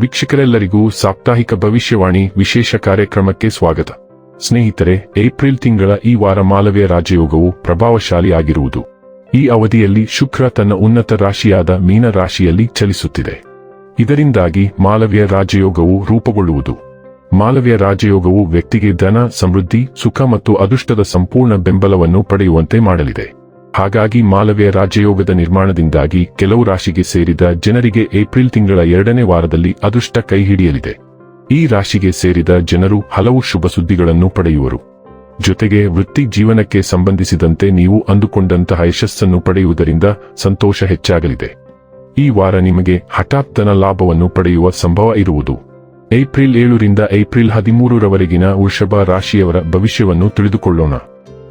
ವೀಕ್ಷಕರೆಲ್ಲರಿಗೂ ಸಾಪ್ತಾಹಿಕ ಭವಿಷ್ಯವಾಣಿ ವಿಶೇಷ ಕಾರ್ಯಕ್ರಮಕ್ಕೆ ಸ್ವಾಗತ. ಸ್ನೇಹಿತರೆ, ಏಪ್ರಿಲ್ ತಿಂಗಳ ಈ ವಾರ ಮಾಲವ್ಯ ರಾಜಯೋಗವು ಪ್ರಭಾವಶಾಲಿಯಾಗಿರುವುದು. ಈ ಅವಧಿಯಲ್ಲಿ ಶುಕ್ರ ತನ್ನ ಉನ್ನತ ರಾಶಿಯಾದ ಮೀನ ರಾಶಿಯಲ್ಲಿ ಚಲಿಸುತ್ತಿದೆ. ಇದರಿಂದಾಗಿ ಮಾಲವ್ಯ ರಾಜಯೋಗವು ರೂಪುಗೊಳ್ಳುವುದು. ಮಾಲವ್ಯ ರಾಜಯೋಗವು ವ್ಯಕ್ತಿಗೆ ಧನ, ಸಮೃದ್ಧಿ, ಸುಖ ಮತ್ತು ಅದೃಷ್ಟದ ಸಂಪೂರ್ಣ ಬೆಂಬಲವನ್ನು ಪಡೆಯುವಂತೆ ಮಾಡಲಿದೆ. ಹಾಗಾಗಿ ಮಾಲವ್ಯ ರಾಜಯೋಗದ ನಿರ್ಮಾಣದಿಂದಾಗಿ ಕೆಲವು ರಾಶಿಗೆ ಸೇರಿದ ಜನರಿಗೆ ಏಪ್ರಿಲ್ ತಿಂಗಳ ಎರಡನೇ ವಾರದಲ್ಲಿ ಅದೃಷ್ಟ ಕೈ ಹಿಡಿಯಲಿದೆ. ಈ ರಾಶಿಗೆ ಸೇರಿದ ಜನರು ಹಲವು ಶುಭ ಸುದ್ದಿಗಳನ್ನು ಪಡೆಯುವರು. ಜೊತೆಗೆ ವೃತ್ತಿ ಜೀವನಕ್ಕೆ ಸಂಬಂಧಿಸಿದಂತೆ ನೀವು ಅಂದುಕೊಂಡಂತಹ ಯಶಸ್ಸನ್ನು ಪಡೆಯುವುದರಿಂದ ಸಂತೋಷ ಹೆಚ್ಚಾಗಲಿದೆ. ಈ ವಾರ ನಿಮಗೆ ಹಠಾತ್ತನ ಲಾಭವನ್ನು ಪಡೆಯುವ ಸಂಭವ ಇರುವುದು. ಏಪ್ರಿಲ್ ಏಳರಿಂದ ಏಪ್ರಿಲ್ ಹದಿಮೂರರವರೆಗಿನ ವೃಷಭ ರಾಶಿಯವರ ಭವಿಷ್ಯವನ್ನು ತಿಳಿದುಕೊಳ್ಳೋಣ.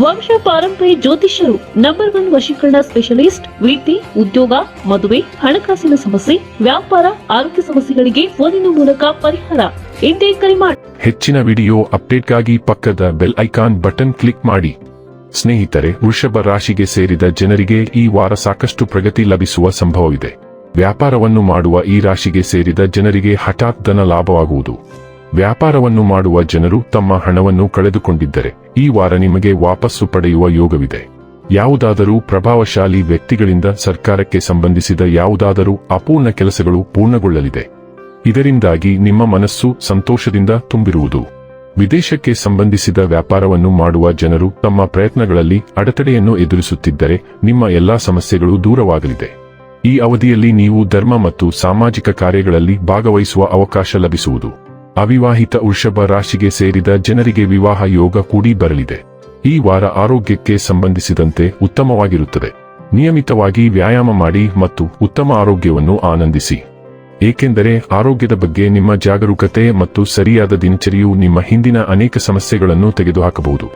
ವಂಶ ಪಾರಂಪರ್ಯ ಜ್ಯೋತಿಷ್ಯರು ನಂಬರ್ ಒನ್ ವಶೀಕರಣ ಸ್ಪೆಷಲಿಸ್ಟ್ ವೃತ್ತಿ ಉದ್ಯೋಗ, ಮದುವೆ, ಹಣಕಾಸಿನ ಸಮಸ್ಯೆ, ವ್ಯಾಪಾರ, ಆರೋಗ್ಯ ಸಮಸ್ಯೆಗಳಿಗೆ ಫೋನಿನ ಮೂಲಕ ಪರಿಹಾರ. ಕರೆ ಮಾಡಿ ಹೆಚ್ಚಿನ ವಿಡಿಯೋ ಅಪ್ಡೇಟ್ಗಾಗಿ ಪಕ್ಕದ ಬೆಲ್ ಐಕಾನ್ ಬಟನ್ ಕ್ಲಿಕ್ ಮಾಡಿ. ಸ್ನೇಹಿತರೆ, ವೃಷಭ ರಾಶಿಗೆ ಸೇರಿದ ಜನರಿಗೆ ಈ ವಾರ ಸಾಕಷ್ಟು ಪ್ರಗತಿ ಲಭಿಸುವ ಸಂಭವವಿದೆ. ವ್ಯಾಪಾರವನ್ನು ಮಾಡುವ ಈ ರಾಶಿಗೆ ಸೇರಿದ ಜನರಿಗೆ ಹಠಾತ್ ಧನ ಲಾಭವಾಗುವುದು. ವ್ಯಾಪಾರವನ್ನು ಮಾಡುವ ಜನರು ತಮ್ಮ ಹಣವನ್ನು ಕಳೆದುಕೊಂಡಿದ್ದರೆ ಈ ವಾರ ನಿಮಗೆ ವಾಪಸ್ಸು ಪಡೆಯುವ ಯೋಗವಿದೆ. ಯಾವುದಾದರೂ ಪ್ರಭಾವಶಾಲಿ ವ್ಯಕ್ತಿಗಳಿಂದ ಸರ್ಕಾರಕ್ಕೆ ಸಂಬಂಧಿಸಿದ ಯಾವುದಾದರೂ ಅಪೂರ್ಣ ಕೆಲಸಗಳು ಪೂರ್ಣಗೊಳ್ಳಲಿದೆ. ಇದರಿಂದಾಗಿ ನಿಮ್ಮ ಮನಸ್ಸು ಸಂತೋಷದಿಂದ ತುಂಬಿರುವುದು. ವಿದೇಶಕ್ಕೆ ಸಂಬಂಧಿಸಿದ ವ್ಯಾಪಾರವನ್ನು ಮಾಡುವ ಜನರು ತಮ್ಮ ಪ್ರಯತ್ನಗಳಲ್ಲಿ ಅಡೆತಡೆಯನ್ನು ಎದುರಿಸುತ್ತಿದ್ದರೆ ನಿಮ್ಮ ಎಲ್ಲಾ ಸಮಸ್ಯೆಗಳು ದೂರವಾಗಲಿದೆ. ಈ ಅವಧಿಯಲ್ಲಿ ನೀವು ಧರ್ಮ ಮತ್ತು ಸಾಮಾಜಿಕ ಕಾರ್ಯಗಳಲ್ಲಿ ಭಾಗವಹಿಸುವ ಅವಕಾಶ ಲಭಿಸುವುದು. ಅವಿವಾಹಿತ ವೃಷಭ ರಾಶಿಗೆ ಸೇರಿದ ಜನರಿಗೆ ವಿವಾಹ ಯೋಗ ಕೂಡಿ ಬರಲಿದೆ. ಈ ವಾರ ಆರೋಗ್ಯಕ್ಕೆ ಸಂಬಂಧಿಸಿದಂತೆ ಉತ್ತಮವಾಗಿರುತ್ತದೆ. ನಿಯಮಿತವಾಗಿ ವ್ಯಾಯಾಮ ಮಾಡಿ ಮತ್ತು ಉತ್ತಮ ಆರೋಗ್ಯವನ್ನು ಆನಂದಿಸಿ. ಏಕೆಂದರೆ ಆರೋಗ್ಯದ ಬಗ್ಗೆ ನಿಮ್ಮ ಜಾಗರೂಕತೆ ಮತ್ತು ಸರಿಯಾದ ದಿನಚರಿಯು ನಿಮ್ಮ ಹಿಂದಿನ ಅನೇಕ ಸಮಸ್ಯೆಗಳನ್ನು ತೆಗೆದುಹಾಕಬಹುದು.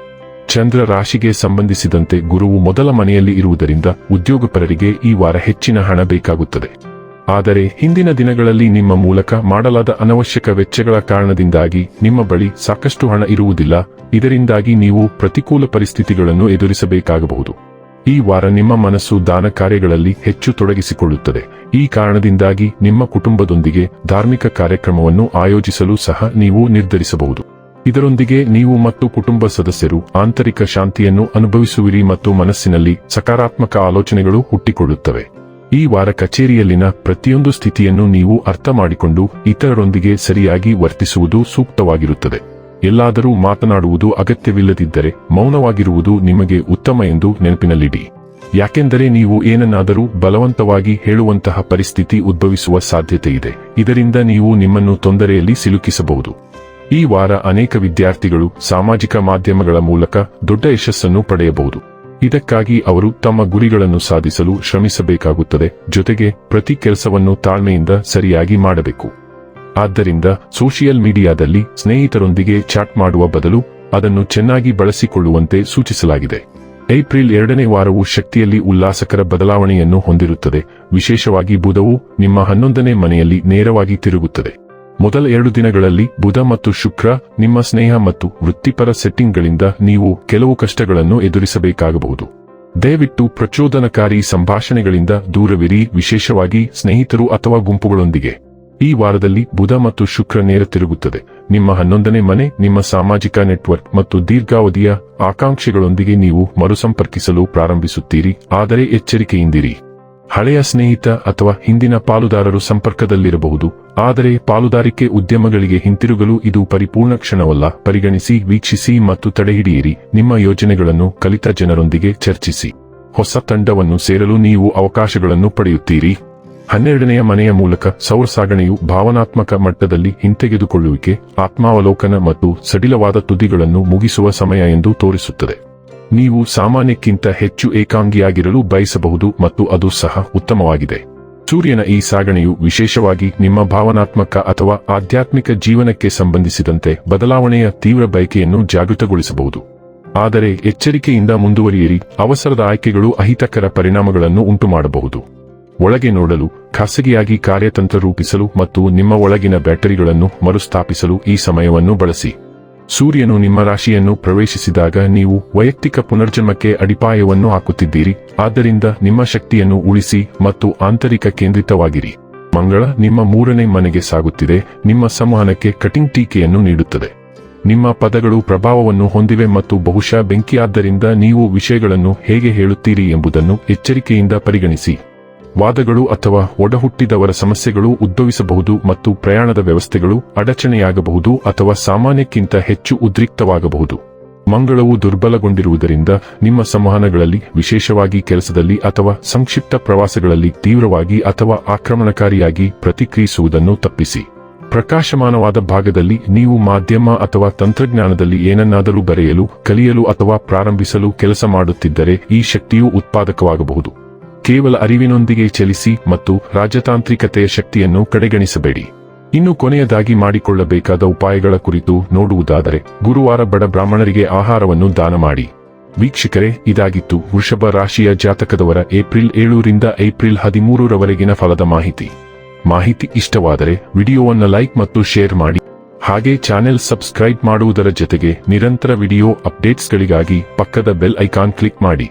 ಚಂದ್ರ ರಾಶಿಗೆ ಸಂಬಂಧಿಸಿದಂತೆ ಗುರುವು ಮೊದಲ ಮನೆಯಲ್ಲಿ ಇರುವುದರಿಂದ ಉದ್ಯೋಗಪರರಿಗೆ ಈ ವಾರ ಹೆಚ್ಚಿನ ಹಣ ಬೇಕಾಗುತ್ತದೆ. ಆದರೆ ಹಿಂದಿನ ದಿನಗಳಲ್ಲಿ ನಿಮ್ಮ ಮೂಲಕ ಮಾಡಲಾದ ಅನವಶ್ಯಕ ವೆಚ್ಚಗಳ ಕಾರಣದಿಂದಾಗಿ ನಿಮ್ಮ ಬಳಿ ಸಾಕಷ್ಟು ಹಣ ಇರುವುದಿಲ್ಲ. ಇದರಿಂದಾಗಿ ನೀವು ಪ್ರತಿಕೂಲ ಪರಿಸ್ಥಿತಿಗಳನ್ನು ಎದುರಿಸಬೇಕಾಗಬಹುದು. ಈ ವಾರ ನಿಮ್ಮ ಮನಸ್ಸು ದಾನ ಕಾರ್ಯಗಳಲ್ಲಿ ಹೆಚ್ಚು ತೊಡಗಿಸಿಕೊಳ್ಳುತ್ತದೆ. ಈ ಕಾರಣದಿಂದಾಗಿ ನಿಮ್ಮ ಕುಟುಂಬದೊಂದಿಗೆ ಧಾರ್ಮಿಕ ಕಾರ್ಯಕ್ರಮವನ್ನು ಆಯೋಜಿಸಲು ಸಹ ನೀವು ನಿರ್ಧರಿಸಬಹುದು. ಇದರೊಂದಿಗೆ ನೀವು ಮತ್ತು ಕುಟುಂಬ ಸದಸ್ಯರು ಆಂತರಿಕ ಶಾಂತಿಯನ್ನು ಅನುಭವಿಸುವಿರಿ ಮತ್ತು ಮನಸ್ಸಿನಲ್ಲಿ ಸಕಾರಾತ್ಮಕ ಆಲೋಚನೆಗಳು ಹುಟ್ಟಿಕೊಳ್ಳುತ್ತವೆ. ಈ ವಾರ ಕಚೇರಿಯಲ್ಲಿನ ಪ್ರತಿಯೊಂದು ಸ್ಥಿತಿಯನ್ನು ನೀವು ಅರ್ಥ ಮಾಡಿಕೊಂಡು ಇತರರೊಂದಿಗೆ ಸರಿಯಾಗಿ ವರ್ತಿಸುವುದು ಸೂಕ್ತವಾಗಿರುತ್ತದೆ. ಎಲ್ಲಾದರೂ ಮಾತನಾಡುವುದು ಅಗತ್ಯವಿಲ್ಲದಿದ್ದರೆ ಮೌನವಾಗಿರುವುದು ನಿಮಗೆ ಉತ್ತಮ ಎಂದು ನೆನಪಿನಲ್ಲಿಡಿ. ಯಾಕೆಂದರೆ ನೀವು ಏನನ್ನಾದರೂ ಬಲವಂತವಾಗಿ ಹೇಳುವಂತಹ ಪರಿಸ್ಥಿತಿ ಉದ್ಭವಿಸುವ ಸಾಧ್ಯತೆ ಇದೆ ಇದರಿಂದ ನೀವು ನಿಮ್ಮನ್ನು ತೊಂದರೆಯಲ್ಲಿ ಸಿಲುಕಿಸಬಹುದು. ಈ ವಾರ ಅನೇಕ ವಿದ್ಯಾರ್ಥಿಗಳು ಸಾಮಾಜಿಕ ಮಾಧ್ಯಮಗಳ ಮೂಲಕ ದೊಡ್ಡ ಯಶಸ್ಸನ್ನು ಪಡೆಯಬಹುದು. ಇದಕ್ಕಾಗಿ ಅವರು ತಮ್ಮ ಗುರಿಗಳನ್ನು ಸಾಧಿಸಲು ಶ್ರಮಿಸಬೇಕಾಗುತ್ತದೆ, ಜೊತೆಗೆ ಪ್ರತಿ ಕೆಲಸವನ್ನು ತಾಳ್ಮೆಯಿಂದ ಸರಿಯಾಗಿ ಮಾಡಬೇಕು. ಆದ್ದರಿಂದ ಸೋಷಿಯಲ್ ಮೀಡಿಯಾದಲ್ಲಿ ಸ್ನೇಹಿತರೊಂದಿಗೆ ಚಾಟ್ ಮಾಡುವ ಬದಲು ಅದನ್ನು ಚೆನ್ನಾಗಿ ಬಳಸಿಕೊಳ್ಳುವಂತೆ ಸೂಚಿಸಲಾಗಿದೆ. ಏಪ್ರಿಲ್ ಎರಡನೇ ವಾರವು ಶಕ್ತಿಯಲ್ಲಿ ಉಲ್ಲಾಸಕರ ಬದಲಾವಣೆಯನ್ನು ಹೊಂದಿರುತ್ತದೆ, ವಿಶೇಷವಾಗಿ ಬುಧವು ನಿಮ್ಮ ಹನ್ನೊಂದನೇ ಮನೆಯಲ್ಲಿ ನೇರವಾಗಿ ತಿರುಗುತ್ತದೆ. ಮೊದಲ ಎರಡು ದಿನಗಳಲ್ಲಿ ಬುಧ ಮತ್ತು ಶುಕ್ರ, ನಿಮ್ಮ ಸ್ನೇಹ ಮತ್ತು ವೃತ್ತಿಪರ ಸೆಟ್ಟಿಂಗ್ಗಳಿಂದ ನೀವು ಕೆಲವು ಕಷ್ಟಗಳನ್ನು ಎದುರಿಸಬೇಕಾಗಬಹುದು. ದಯವಿಟ್ಟು ಪ್ರಚೋದನಕಾರಿ ಸಂಭಾಷಣೆಗಳಿಂದ ದೂರವಿರಿ, ವಿಶೇಷವಾಗಿ ಸ್ನೇಹಿತರು ಅಥವಾ ಗುಂಪುಗಳೊಂದಿಗೆ. ಈ ವಾರದಲ್ಲಿ ಬುಧ ಮತ್ತು ಶುಕ್ರ ನೇರ ತಿರುಗುತ್ತದೆ. ನಿಮ್ಮ ಹನ್ನೊಂದನೇ ಮನೆ, ನಿಮ್ಮ ಸಾಮಾಜಿಕ ನೆಟ್ವರ್ಕ್ ಮತ್ತು ದೀರ್ಘಾವಧಿಯ ಆಕಾಂಕ್ಷೆಗಳೊಂದಿಗೆ ನೀವು ಮರುಸಂಪರ್ಕಿಸಲು ಪ್ರಾರಂಭಿಸುತ್ತೀರಿ, ಆದರೆ ಎಚ್ಚರಿಕೆಯಿಂದಿರಿ. ಹಳೆಯ ಸ್ನೇಹಿತ ಅಥವಾ ಹಿಂದಿನ ಪಾಲುದಾರರು ಸಂಪರ್ಕದಲ್ಲಿರಬಹುದು, ಆದರೆ ಪಾಲುದಾರಿಕೆ ಉದ್ಯಮಗಳಿಗೆ ಹಿಂತಿರುಗಲು ಇದು ಪರಿಪೂರ್ಣ ಕ್ಷಣವಲ್ಲ. ಪರಿಗಣಿಸಿ, ವೀಕ್ಷಿಸಿ ಮತ್ತು ತಡೆಹಿಡಿಯಿರಿ. ನಿಮ್ಮ ಯೋಜನೆಗಳನ್ನು ಕಲಿತ ಜನರೊಂದಿಗೆ ಚರ್ಚಿಸಿ. ಹೊಸ ತಂಡವನ್ನು ಸೇರಲು ನೀವು ಅವಕಾಶಗಳನ್ನು ಪಡೆಯುತ್ತೀರಿ. ಹನ್ನೆರಡನೆಯ ಮನೆಯ ಮೂಲಕ ಸೌರ ಸಾಗಣೆಯು ಭಾವನಾತ್ಮಕ ಮಟ್ಟದಲ್ಲಿ ಹಿಂತೆಗೆದುಕೊಳ್ಳುವಿಕೆ, ಆತ್ಮಾವಲೋಕನ ಮತ್ತು ಸಡಿಲವಾದ ತುದಿಗಳನ್ನು ಮುಗಿಸುವ ಸಮಯ ಎಂದು ತೋರಿಸುತ್ತದೆ. ನೀವು ಸಾಮಾನ್ಯಕ್ಕಿಂತ ಹೆಚ್ಚು ಏಕಾಂಗಿಯಾಗಿರಲು ಬಯಸಬಹುದು ಮತ್ತು ಅದು ಸಹ ಉತ್ತಮವಾಗಿದೆ. ಸೂರ್ಯನ ಈ ಸಾಗಣೆಯು ವಿಶೇಷವಾಗಿ ನಿಮ್ಮ ಭಾವನಾತ್ಮಕ ಅಥವಾ ಆಧ್ಯಾತ್ಮಿಕ ಜೀವನಕ್ಕೆ ಸಂಬಂಧಿಸಿದಂತೆ ಬದಲಾವಣೆಯ ತೀವ್ರ ಬಯಕೆಯನ್ನು ಜಾಗೃತಗೊಳಿಸಬಹುದು. ಆದರೆ ಎಚ್ಚರಿಕೆಯಿಂದ ಮುಂದುವರಿಯಿರಿ, ಅವಸರದ ಆಯ್ಕೆಗಳು ಅಹಿತಕರ ಪರಿಣಾಮಗಳನ್ನು ಉಂಟುಮಾಡಬಹುದು. ಒಳಗೆ ನೋಡಲು, ಖಾಸಗಿಯಾಗಿ ಕಾರ್ಯತಂತ್ರ ರೂಪಿಸಲು ಮತ್ತು ನಿಮ್ಮ ಒಳಗಿನ ಬ್ಯಾಟರಿಗಳನ್ನು ಮರುಸ್ಥಾಪಿಸಲು ಈ ಸಮಯವನ್ನು ಬಳಸಿ. ಸೂರ್ಯನು ನಿಮ್ಮ ರಾಶಿಯನ್ನು ಪ್ರವೇಶಿಸಿದಾಗ ನೀವು ವೈಯಕ್ತಿಕ ಪುನರ್ಜನ್ಮಕ್ಕೆ ಅಡಿಪಾಯವನ್ನು ಹಾಕುತ್ತಿದ್ದೀರಿ. ಆದ್ದರಿಂದ ನಿಮ್ಮ ಶಕ್ತಿಯನ್ನು ಉಳಿಸಿ ಮತ್ತು ಆಂತರಿಕ ಕೇಂದ್ರಿತವಾಗಿರಿ. ಮಂಗಳ ನಿಮ್ಮ ಮೂರನೇ ಮನೆಗೆ ಸಾಗುತ್ತಿದೆ. ನಿಮ್ಮ ಸಂವಹನಕ್ಕೆ ಕಟಿಂಗ್ ಟೀಕೆಯನ್ನು ನೀಡುತ್ತದೆ. ನಿಮ್ಮ ಪದಗಳು ಪ್ರಭಾವವನ್ನು ಹೊಂದಿವೆ ಮತ್ತು ಬಹುಶಃ ಬೆಂಕಿಯಾದ್ದರಿಂದ ನೀವು ವಿಷಯಗಳನ್ನು ಹೇಗೆ ಹೇಳುತ್ತೀರಿ ಎಂಬುದನ್ನು ಎಚ್ಚರಿಕೆಯಿಂದ ಪರಿಗಣಿಸಿ. ವಾದಗಳು ಅಥವಾ ಒಡಹುಟ್ಟಿದವರ ಸಮಸ್ಯೆಗಳು ಉದ್ಭವಿಸಬಹುದು ಮತ್ತು ಪ್ರಯಾಣದ ವ್ಯವಸ್ಥೆಗಳು ಅಡಚಣೆಯಾಗಬಹುದು ಅಥವಾ ಸಾಮಾನ್ಯಕ್ಕಿಂತ ಹೆಚ್ಚು ಉದ್ರಿಕ್ತವಾಗಬಹುದು. ಮಂಗಳವು ದುರ್ಬಲಗೊಂಡಿರುವುದರಿಂದ ನಿಮ್ಮ ಸಂವಹನಗಳಲ್ಲಿ, ವಿಶೇಷವಾಗಿ ಕೆಲಸದಲ್ಲಿ ಅಥವಾ ಸಂಕ್ಷಿಪ್ತ ಪ್ರವಾಸಗಳಲ್ಲಿ ತೀವ್ರವಾಗಿ ಅಥವಾ ಆಕ್ರಮಣಕಾರಿಯಾಗಿ ಪ್ರತಿಕ್ರಿಯಿಸುವುದನ್ನು ತಪ್ಪಿಸಿ. ಪ್ರಕಾಶಮಾನವಾದ ಭಾಗದಲ್ಲಿ ನೀವು ಮಾಧ್ಯಮ ಅಥವಾ ತಂತ್ರಜ್ಞಾನದಲ್ಲಿ ಏನನ್ನಾದರೂ ಬರೆಯಲು, ಕಲಿಯಲು ಅಥವಾ ಪ್ರಾರಂಭಿಸಲು ಕೆಲಸ ಮಾಡುತ್ತಿದ್ದರೆ ಈ ಶಕ್ತಿಯು ಉತ್ಪಾದಕವಾಗಬಹುದು. ಕೇವಲ ಅರಿವಿನೊಂದಿಗೆ ಚಲಿಸಿ ಮತ್ತು ರಾಜತಾಂತ್ರಿಕತೆಯ ಶಕ್ತಿಯನ್ನು ಕಡೆಗಣಿಸಬೇಡಿ. ಇನ್ನು ಕೊನೆಯದಾಗಿ ಮಾಡಿಕೊಳ್ಳಬೇಕಾದ ಉಪಾಯಗಳ ಕುರಿತು ನೋಡುವುದಾದರೆ, ಗುರುವಾರ ಬಡ ಬ್ರಾಹ್ಮಣರಿಗೆ ಆಹಾರವನ್ನು ದಾನ ಮಾಡಿ. ವೀಕ್ಷಕರೇ, ಇದಾಗಿತ್ತು ವೃಷಭ ರಾಶಿಯ ಜಾತಕದವರ ಏಪ್ರಿಲ್ ಏಳರಿಂದ ಏಪ್ರಿಲ್ ಹದಿಮೂರರವರೆಗಿನ ಫಲದ ಮಾಹಿತಿ. ಮಾಹಿತಿ ಇಷ್ಟವಾದರೆ ವಿಡಿಯೋವನ್ನು ಲೈಕ್ ಮತ್ತು ಶೇರ್ ಮಾಡಿ. ಹಾಗೆ ಚಾನೆಲ್ ಸಬ್ಸ್ಕ್ರೈಬ್ ಮಾಡುವುದರ ಜೊತೆಗೆ ನಿರಂತರ ವಿಡಿಯೋ ಅಪ್ಡೇಟ್ಸ್ಗಳಿಗಾಗಿ ಪಕ್ಕದ ಬೆಲ್ ಐಕಾನ್ ಕ್ಲಿಕ್ ಮಾಡಿ.